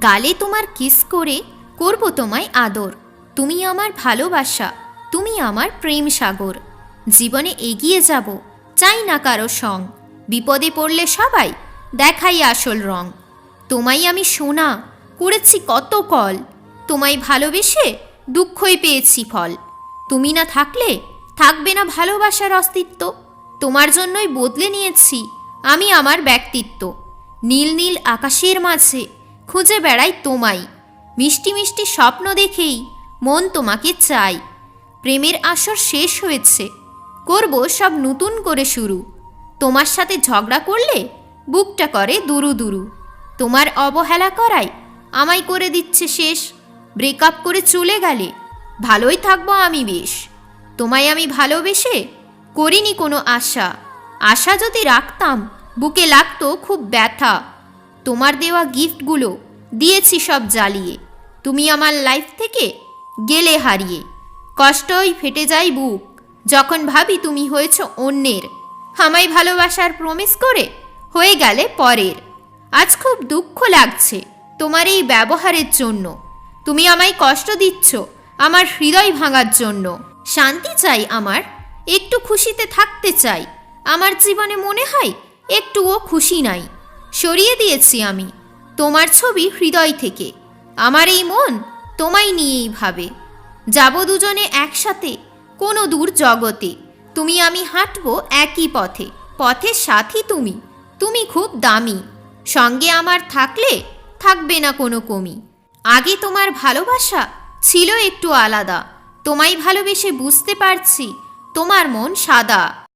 গালে তোমার কিস করে করব তোমায় আদর। তুমি আমার ভালোবাসা, তুমি আমার প্রেম সাগর। জীবনে এগিয়ে যাব, চাই না কারও সং বিপদে পড়লে সবাই দেখাই আসল রং। তোমায় আমি সোনা, করেছি কত কল। তোমায় ভালোবেসে দুঃখই পেয়েছি ফল। তুমি না থাকলে থাকবে না ভালোবাসার অস্তিত্ব। তোমার জন্যই বদলে নিয়েছি আমি আমার ব্যক্তিত্ব। নীল নীল আকাশের মাঝে খুঁজে বেড়াই তোমায়। মিষ্টি মিষ্টি স্বপ্ন দেখেই মন তোমাকে চাই প্রেমের আসর শেষ হয়েছে, করব সব নতুন করে শুরু। তোমার সাথে ঝগড়া করলে বুকটা করে দুরু দুরু। তোমার অবহেলা করায় আমায় করে দিচ্ছে শেষ। ব্রেকআপ করে চলে গেলে ভালোই থাকব আমি বেশ। তোমায় আমি ভালোবেসে করিনি কোনো আশা। আশা যদি রাখতাম, বুকে লাগতো খুব ব্যথা। তোমার দেওয়া গিফটগুলো দিয়েছি সব জ্বালিয়ে। তুমি আমার লাইফ থেকে গেলে হারিয়ে। কষ্টই ফেটে যায় বুক। যখন ভাবি তুমি হয়েছ অন্যের, আমায় ভালোবাসার প্রমিস করে হয়ে গেলে পরের। আজ খুব দুঃখ লাগছে তোমার এই ব্যবহারের জন্য। তুমি আমায় কষ্ট দিচ্ছ আমার হৃদয় ভাঙার জন্য। শান্তি চাই আমার, একটু খুশিতে থাকতে চাই। আমার জীবনে মনে হয় একটুও খুশি নাই। সরিয়ে দিয়েছি আমি। তোমার ছবি হৃদয় থেকে। আমার এই মন তোমায় নিয়েই ভাবে। যাব দুজনে একসাথে, কোনো দূর জগতে। তুমি আমি হাঁটবো একই পথে। পথের সাথী তুমি। তুমি খুব দামি। সঙ্গে আমার থাকলে থাকবে না কোনো কমি। আগে তোমার ভালোবাসা ছিল একটু আলাদা। তোমায় ভালোবেসে বুঝতে পারছি তোমার মন সাদা।